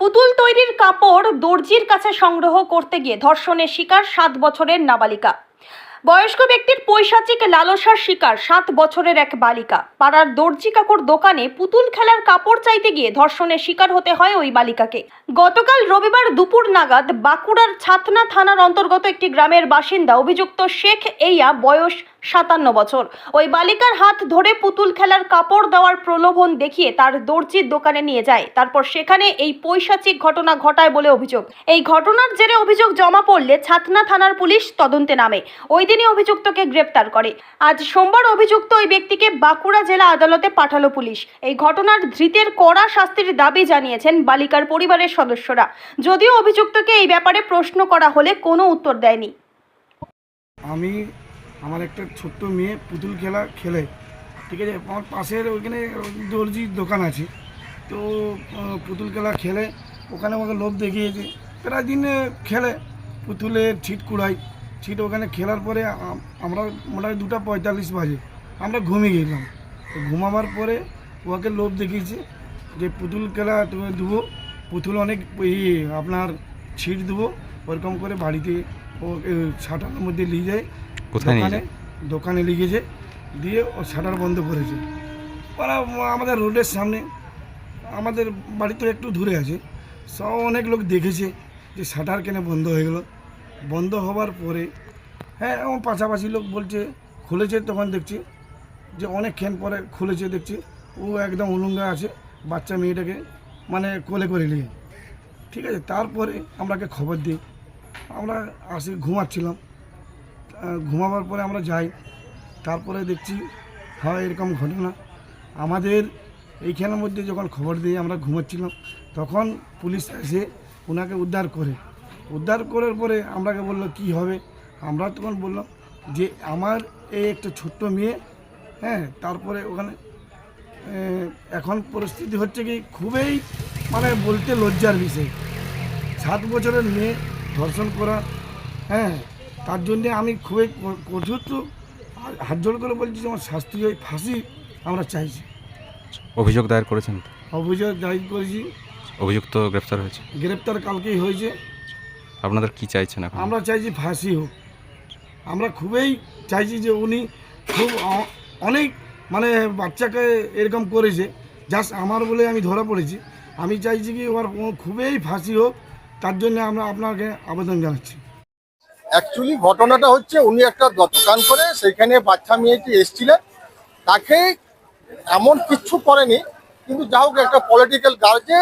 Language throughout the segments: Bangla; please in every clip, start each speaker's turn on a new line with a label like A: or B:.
A: পুতুল তৈরির কাপড় দর্জির কাছে সংগ্রহ করতে গিয়ে ধর্ষণের শিকার সাত বছরের নাবালিকা। বয়স্ক ব্যক্তির পৈশাচিক লালসার শিকার সাত বছরের এক বালিকা। পাড়ার দর্জি কাকুর দোকানে পুতুল খেলার কাপড় চাইতে গিয়ে ধর্ষণের শিকার হতে হয় ওই বালিকাকে। গতকাল রবিবার দুপুর নাগাদ বাঁকুড়ার ছাতনা থানার অন্তর্গত একটি গ্রামের বাসিন্দা অভিযুক্ত শেখ এইয়া, বয়স সাতান্ন বছর। ওই বালিকার হাত ধরে পুতুল খেলার কাপড় দেওয়ার প্রলোভন দেখিয়ে তার দর্জির দোকানে নিয়ে যায়। তারপর সেখানে এই পৈশাচিক ঘটনা ঘটায় বলে অভিযোগ। এই ঘটনার জেরে অভিযোগ জমা পড়লে ছাতনা থানার পুলিশ তদন্তে নামে। ওই দিনই অভিযুক্তকে গ্রেপ্তার করে। আজ সোমবার অভিযুক্ত ওই ব্যক্তিকে বাঁকুড়া জেলা আদালতে পাঠালো পুলিশ। এই ঘটনার ধৃতের কড়া শাস্তির দাবি জানিয়েছেন বালিকার পরিবারের সদস্যরা। যদিও অভিযুক্তকে এই ব্যাপারে প্রশ্ন করা হলে কোনো উত্তর দেয়নি।
B: আমি আমার একটা ছোট্ট মেয়ে পুতুল খেলা খেলে, ঠিক আছে? আমার পাশের ওইখানে দর্জির দোকান আছে। তো পুতুল খেলা খেলে, ওখানে আমাকে লোভ দেখিয়েছে। প্রায় দিন খেলে। পুতুলের ছিট কুড়াই। ছিট ওখানে খেলার পরে আমরা মোটামুটি দুটা পঁয়তাল্লিশ বাজে। আমরা ঘুমিয়ে গেলাম। ঘুমাবার পরে ওকে লোভ দেখিয়েছে যে পুতুল খেলা তুমি দেবো, পুতুল অনেক ইয়ে আপনার ছিট দেবো, ওরকম করে বাড়িতে ও ছাটার মধ্যে নিয়ে যায়।
C: কোথায় নিয়ে
B: দোকানে
C: যায়?
B: দোকানে লিখেছে দিয়ে ও শাটার বন্ধ করেছে। ওরা আমাদের রোডের সামনে আমাদের বাড়ি তো একটু দূরে আছে সব অনেক লোক দেখেছে যে শাটার কেন বন্ধ হয়ে গেল। বন্ধ হওয়ার পরে হ্যাঁ আমার পাশাপাশি লোক বলছে খুলেছে তখন দেখছি যে অনেকক্ষণ পরে খুলেছে দেখছি ও একদম উলঙ্গা আছে বাচ্চা মেয়েটাকে মানে কোলে করে নিয়ে ঠিক আছে তারপরে আমরাকে খবর দিই। আমরা আসি ঘুমাচ্ছিলাম। ঘুমাবার পরে আমরা যাই, তারপরে দেখছি, হয় এরকম ঘটনা। আমাদের এইখানের মধ্যে যখন খবর দিয়ে আমরা ঘুমাচ্ছিলাম, তখন পুলিশ এসে ওনাকে উদ্ধার করে। উদ্ধার করার পরে আমরাকে বলল, কি হবে? আমরা তখন বললাম যে, আমার এই একটা ছোট্ট মেয়ে হ্যাঁ তারপরে ওখানে এখন পরিস্থিতি হচ্ছে কি, খুবই মানে বলতে লজ্জার বিষয়। সাত বছরের মেয়ে ধর্ষণ করা হ্যাঁ তার জন্যে আমি খুবই কঠোর হাত জোর করে বলছি যে আমার শাস্তি হয় ফাঁসি আমরা চাইছি।
C: অভিযোগ দায়ের করেছেন?
B: অভিযোগ দায়ের করেছি।
C: অভিযুক্ত গ্রেপ্তার হয়েছে।
B: গ্রেপ্তার কালকেই হয়েছে।
C: আপনাদের কি চাইছেন এখন?
B: আমরা চাইছি ফাঁসি হোক। আমরা খুবই চাইছি যে উনি খুব অনেক মানে বাচ্চাকে এরকম করেছে। জাস্ট আমার বলে আমি ধরা পড়েছি। আমি চাইছি কি ওর খুবই ফাঁসি হোক। তার জন্য আমরা আপনাকে আবেদন জানাচ্ছি।
D: অ্যাকচুয়ালি ঘটনাটা হচ্ছে উনি একটা দোকান করে সেইখানে বাচ্চা মেয়েটি এসছিলেন। তাকে এমন কিচ্ছু করেনি, কিন্তু যা হোক একটা পলিটিক্যাল গার্জে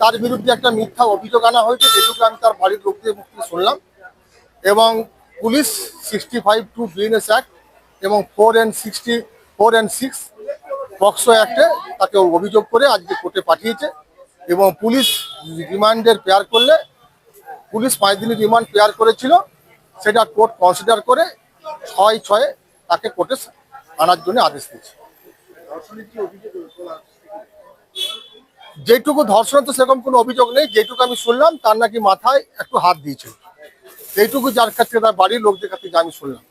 D: তার বিরুদ্ধে একটা মিথ্যা অভিযোগ আনা হয়েছে, যেটুকু আমি তার বাড়ির মুখ থেকে শুনলাম। এবং police sixty five two BNS act এবং four and sixty four and six POCSO অ্যাক্টে তাকে অভিযোগ করে আজকে কোর্টে পাঠিয়েছে এবং পুলিশ রিমান্ডের পেয়ার করলে, পুলিশ পাঁচ দিনের রিমান্ড পেয়ার করেছিল। সেটা কোর্ট কনসিডার করে ছয় ছয়ে তাকে কোর্টে আনার জন্য আদেশ দিয়েছে। যেটুকু ধর্ষণ তো সেরকম কোনো অভিযোগ নেই, যেটুকু আমি শুনলাম তার নাকি মাথায় একটু হাত দিয়েছিল এইটুকু যার কাছে তার বাড়ির লোকদের কাছে আমি শুনলাম।